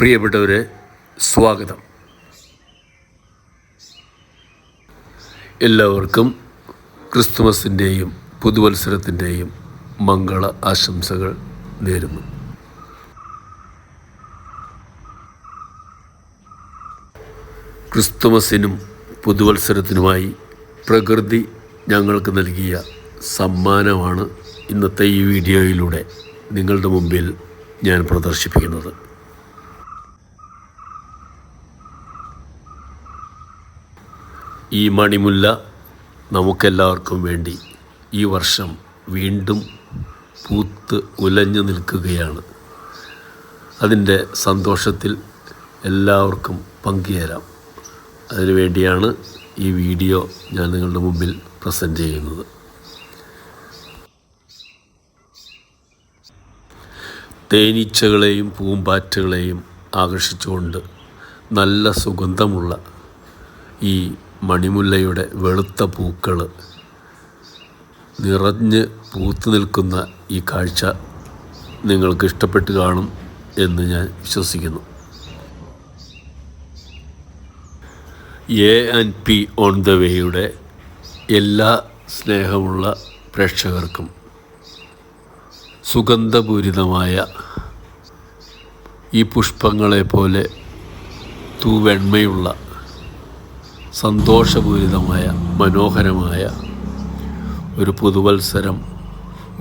പ്രിയപ്പെട്ടവരെ സ്വാഗതം. എല്ലാവർക്കും ക്രിസ്തുമസിന്റെയും പുതുവത്സരത്തിന്റെയും മംഗള ആശംസകൾ നേരുന്നു. ക്രിസ്തുമസിനും പുതുവത്സരത്തിനുമായി പ്രകൃതി ഞങ്ങൾക്ക് നൽകിയ സമ്മാനമാണ് ഇന്നത്തെ ഈ വീഡിയോയിലൂടെ നിങ്ങളുടെ മുമ്പിൽ ഞാൻ പ്രദർശിപ്പിക്കുന്നത്. ഈ മണിമുല്ല നമുക്കെല്ലാവർക്കും വേണ്ടി ഈ വർഷം വീണ്ടും പൂത്ത് ഉലഞ്ഞു നിൽക്കുകയാണ്. അതിന്റെ സന്തോഷത്തിൽ എല്ലാവർക്കും പങ്കുചേരാം. അതിനുവേണ്ടിയാണ് ഈ വീഡിയോ ഞാൻ നിങ്ങളുടെ മുമ്പിൽ പ്രസന്റ് ചെയ്യുന്നത്. തേനീച്ചകളെയും പൂമ്പാറ്റകളെയും ആകർഷിച്ചുകൊണ്ട് നല്ല സുഗന്ധമുള്ള ഈ മണിമുല്ലയുടെ വെളുത്ത പൂക്കൾ നിറഞ്ഞ് പൂത്തു നിൽക്കുന്ന ഈ കാഴ്ച നിങ്ങൾക്ക് ഇഷ്ടപ്പെട്ട് കാണും എന്ന് ഞാൻ വിശ്വസിക്കുന്നു. A and P on the വേയുടെ എല്ലാ സ്നേഹമുള്ള പ്രേക്ഷകർക്കും സുഗന്ധപൂരിതമായ ഈ പുഷ്പങ്ങളെ പോലെ തൂവെണ്മയുള്ള സന്തോഷപൂരിതമായ മനോഹരമായ ഒരു പുതുവത്സരം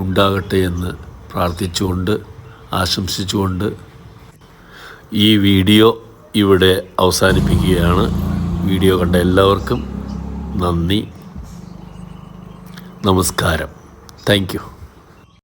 ഉണ്ടാകട്ടെ എന്ന് പ്രാർത്ഥിച്ചുകൊണ്ട് ആശംസിച്ചുകൊണ്ട് ഈ വീഡിയോ ഇവിടെ അവസാനിപ്പിക്കുകയാണ്. വീഡിയോ കണ്ട എല്ലാവർക്കും നന്ദി. നമസ്കാരം. താങ്ക്